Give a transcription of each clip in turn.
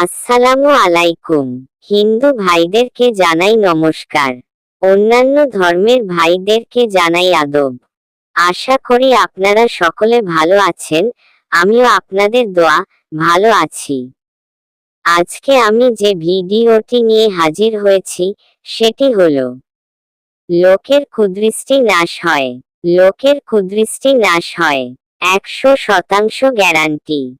আসসালামু আলাইকুম। হিন্দু ভাইদেরকে জানাই নমস্কার। অন্যান্য ধর্মের ভাইদেরকে জানাই আদব। আশা করি আপনারা সকলে ভালো আছেন, আমিও আপনাদের দোয়া, ভালো আছি। আজকে আমি যে ভিডিওটি নিয়ে হাজির হয়েছি, সেটি হল, লোকের কুদৃষ্টি নাশ হয়। লোকের কুদৃষ্টি নাশ হয়। একশো শতাংশ গ্যারান্টি।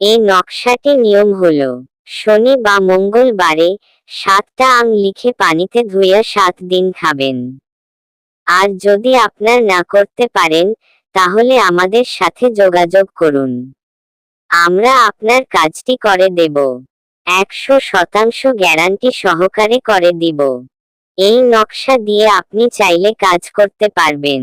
এই নকশাটি নিয়ম হল, শনি বা মঙ্গলবারে সাতটা আং লিখে পানিতে ধুইয়া সাত দিন খাবেন। আর যদি আপনার না করতে পারেন, তাহলে আমাদের সাথে যোগাযোগ করুন। আমরা আপনার কাজটি করে দেব। একশো শতাংশ গ্যারান্টি সহকারে করে দিব। এই নকশা দিয়ে আপনি চাইলে কাজ করতে পারবেন।